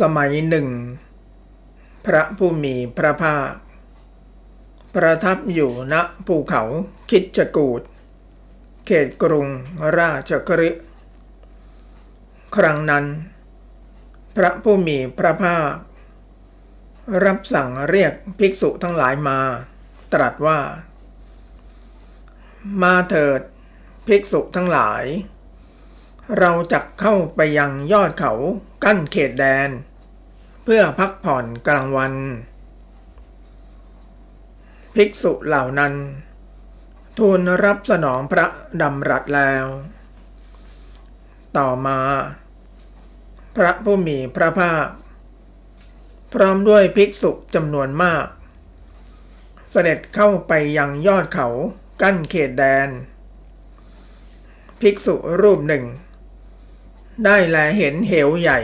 สมัยหนึ่ง พระผู้มีพระภาค ประทับอยู่ณภูเขาคิดจกูดเขตกรุงราชกฤห์ครั้งนั้น พระผู้มีพระภาค รับสั่งเรียกภิกษุทั้งหลายมา ตรัสว่า มาเถิดภิกษุทั้งหลาย เราจะเข้าไปยังยอดเขากั้นเขตแดน เพื่อพักผ่อนกลางวัน ภิกษุเหล่านั้น ทูลรับสนองพระดำรัสแล้ว ต่อมา พระผู้มีพระภาค พร้อมด้วยภิกษุจำนวนมาก เสด็จเข้าไปยังยอดเขากั้นเขตแดน ภิกษุรูปหนึ่ง ได้แลเห็นเหวใหญ่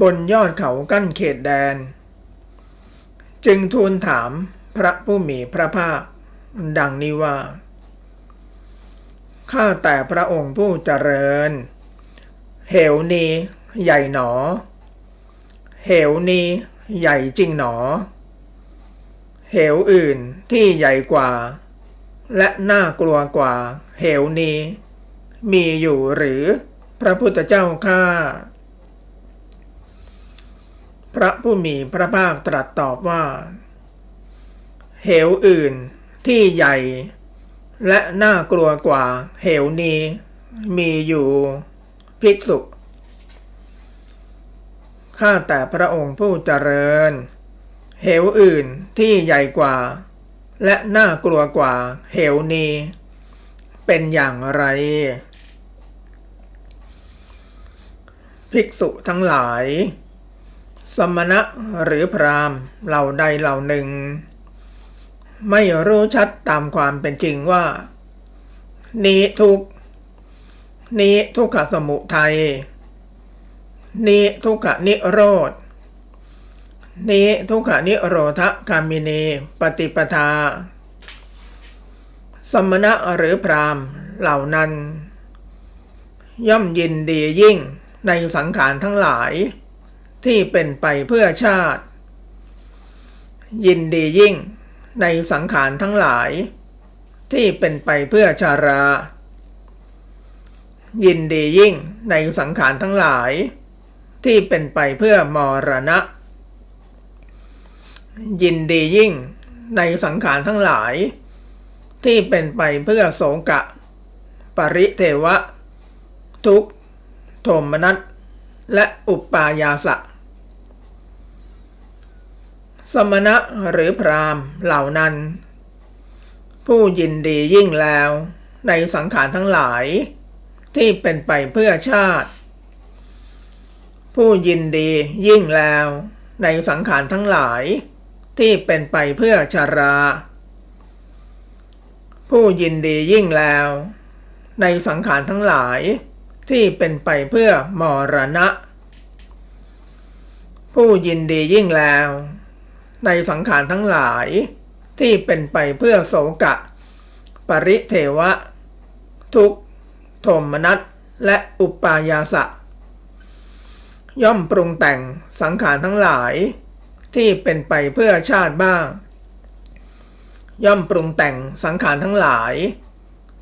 บนยอดเขากั้นเขตแดน จึงทูลถามพระผู้มีพระภาค ดังนี้ว่า ข้าแต่พระองค์ผู้เจริญ เหวนี้ใหญ่หนอ เหวนี้ใหญ่จริงหนอ เหวอื่นที่ใหญ่กว่า และน่ากลัวกว่า เหวนี้มีอยู่หรือพระพุทธเจ้าข้า พระผู้มีพระภาคตรัสตอบว่า เหวอื่นที่ใหญ่ และน่ากลัวกว่าเหวนี้มีอยู่ภิกษุ ข้าแต่พระองค์ผู้เจริญ เหวอื่นที่ใหญ่กว่า และน่ากลัวกว่าเหวนี้ เป็นอย่างไร ภิกษุทั้งหลาย สมณะหรือพราหมณ์เหล่าใดเหล่าหนึ่ง ไม่รู้ชัดตามความเป็นจริงว่า นี้ทุกนี้ทุกขสมุทัยนี้ทุกขนิโรธนี้ทุกขนิโรธคามินีปฏิปทา สมณะหรือพราหมณ์เหล่านั้น ย่อมยินดียิ่งในสังขารทั้งหลาย ที่เป็นไปเพื่อชาติ ยินดียิ่งในสังขารทั้งหลาย ที่เป็นไปเพื่อชารา ยินดียิ่งในสังขารทั้งหลาย ที่เป็นไปเพื่อมรณะ ยินดียิ่งในสังขารทั้งหลาย ที่เป็นไปเพื่อโสกะ ปริเทวะ ทุกโทมนัสและอุปปายาสะ สมณะหรือพราหมณ์เหล่านั้น ผู้ยินดียิ่งแล้วในสังขารทั้งหลาย ที่เป็นไปเพื่อชาติ ผู้ยินดียิ่งแล้วในสังขารทั้งหลาย ที่เป็นไปเพื่อชารา ผู้ยินดียิ่งแล้ว ในสังขารทั้งหลายที่เป็นไปเพื่อมรณะ ผู้ยินดียิ่งแล้ว ในสังขารทั้งหลายที่เป็นไปเพื่อโสกะ ปริเทวะ ทุกโทมนัสและอุปายาสะ ย่อมปรุงแต่งสังขารทั้งหลาย ที่เป็นไปเพื่อชาติบ้าง ย่อมปรุงแต่งสังขารทั้งหลาย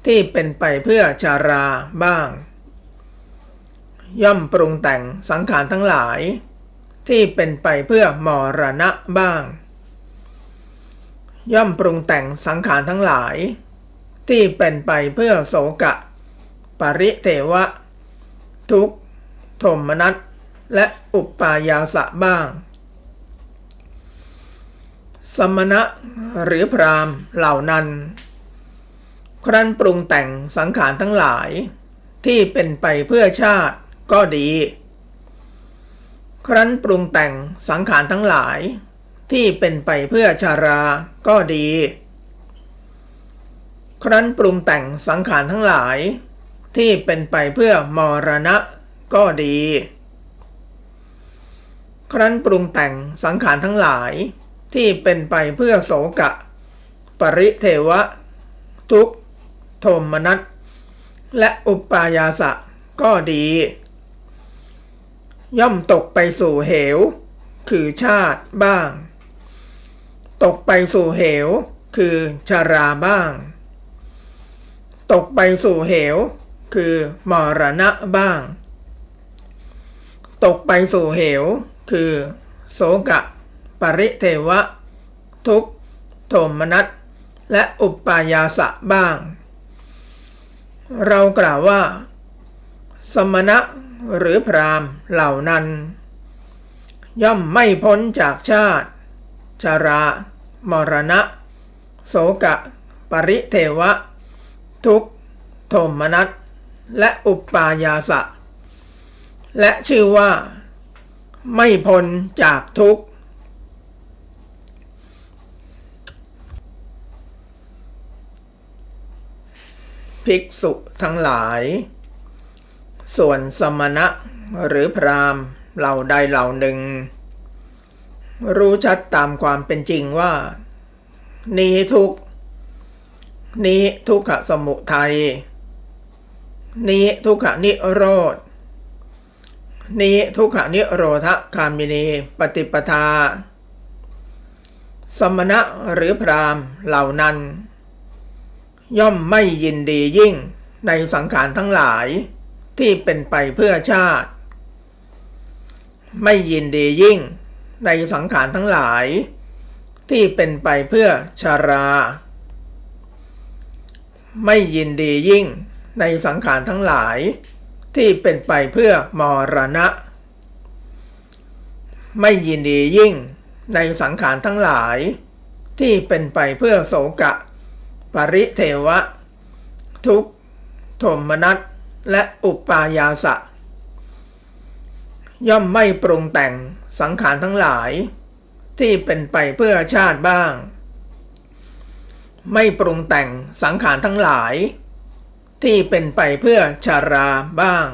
ที่เป็นไปเพื่อชาราบ้าง ย่อมปรุงแต่งสังขารทั้งหลาย ที่เป็นไปเพื่อมรณะบ้าง ย่อมปรุงแต่งสังขารทั้งหลาย ที่เป็นไปเพื่อโสกะ ปริเทวะ ทุกโทมนัสและอุปปายาสะบ้าง สมณะหรือพรามเหล่านั้น ครั้นปรุงแต่งสังขารทั้งหลาย ที่เป็นไปเพื่อชาติก็ดี ครั้นปรุงแต่งสังขารทั้งหลาย ที่เป็นไปเพื่อชาราก็ดี ครั้นปรุงแต่งสังขารทั้งหลาย ที่เป็นไปเพื่อมรณะก็ดี ครั้นปรุงแต่งสังขารทั้งหลาย ที่เป็นไปเพื่อโสกะ ปริเทวะ ทุกโทมนัสและอุปปายาสะก็ดี ย่อมตกไปสู่เหว คือชาติบ้าง ตกไปสู่เหว คือชาราบ้าง ตกไปสู่เหว คือมรณะบ้าง ตกไปสู่เหว คือโสกะ ปริเทวะ ทุกโทมนัสและอุปปายาสะบ้าง เรากล่าวว่า สมณะหรือพรามเหล่านั้น ย่อมไม่พ้นจากชาติ ชารามรณะ โสกะ ปริเทวะ ทุกโทมนัสและอุปปายาสะ และชื่อว่า ไม่พ้นจากทุกข์ภิกษุทั้งหลาย ส่วนสมณะหรือพรามเหล่าใดเหล่าหนึ่ง รู้ชัดตามความเป็นจริงว่า นี้ทุกนี้ทุกขสมุทัยนี้ทุกขนิโรธนี้ทุกขนิโรธคามินีปฏิปทา สมณะหรือพรามเหล่านั้น ย่อมไม่ยินดียิ่งในสังขารทั้งหลาย ที่เป็นไปเพื่อชาติ ไม่ยินดียิ่งในสังขารทั้งหลาย ที่เป็นไปเพื่อชารา ไม่ยินดียิ่งในสังขารทั้งหลาย ที่เป็นไปเพื่อมรณะ ไม่ยินดียิ่งในสังขารทั้งหลาย ที่เป็นไปเพื่อโศกะ ปริเทวะ ทุกโทมนัส และอุปายาสะ ย่อมไม่ปรุงแต่งสังขารทั้งหลาย ที่เป็นไปเพื่อชาติบ้าง ไม่ปรุงแต่งสังขารทั้งหลาย ที่เป็นไปเพื่อชาราบ้าง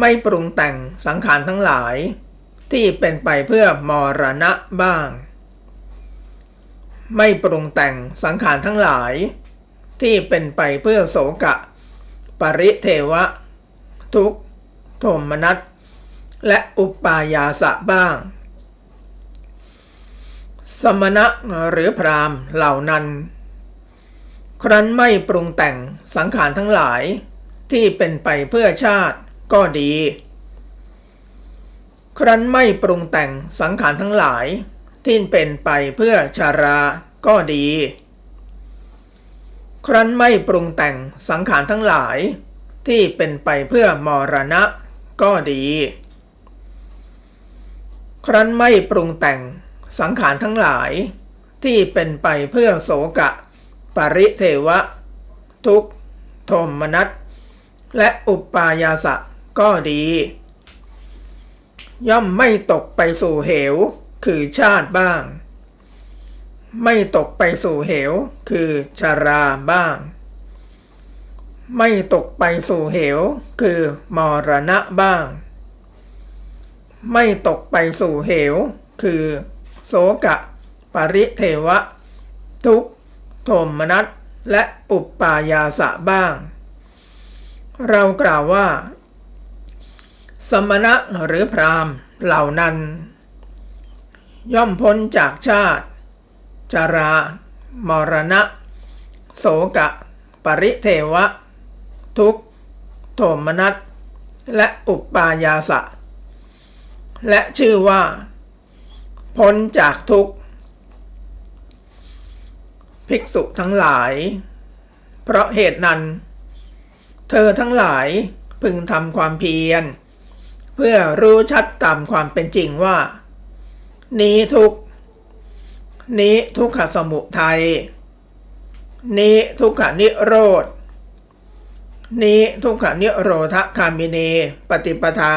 ไม่ปรุงแต่งสังขารทั้งหลาย ที่เป็นไปเพื่อมรณะบ้าง ไม่ปรุงแต่งสังขารทั้งหลายที่เป็นไปเพื่อโสกะ ปริเทวะ ทุกโทมนัสและอุปปายาสะบ้าง สมณะหรือพรามเหล่านั้น ครั้นไม่ปรุงแต่งสังขารทั้งหลายที่เป็นไปเพื่อชาติก็ดี ครั้นไม่ปรุงแต่งสังขารทั้งหลายที่เป็นไปเพื่อชาราก็ดี ครั้นไม่ปรุงแต่งสังขารทั้งหลาย ที่เป็นไปเพื่อมรณะก็ดี ครั้นไม่ปรุงแต่งสังขารทั้งหลาย ที่เป็นไปเพื่อโสกะ ปริเทวะ ทุกโทมนัสและอุปปายาสะก็ดี ย่อมไม่ตกไปสู่เหวคือชาติบ้าง ไม่ตกไปสู่เหว คือชาราบ้าง ไม่ตกไปสู่เหว คือมรณะบ้าง ไม่ตกไปสู่เหว คือโสกะ ปริเทวะ ทุกโทมนัสและอุปปายาสะบ้าง เรากล่าวว่า สมณะหรือพรามเหล่านั้น ย่อมพ้นจากชาติ จารามรณะ โสกะ ปริเทวะ ทุกโทมนัสและอุปปายาสะ และชื่อว่า พ้นจากทุกข์ ภิกษุทั้งหลาย เพราะเหตุนั้น เธอทั้งหลายพึงทำความเพียร เพื่อรู้ชัดตามความเป็นจริงว่า นี้ทุกข์ นี้ทุกขสมุทัยนี้ทุกขนิโรธนี้ทุกขนิโรธคามินีปฏิปทา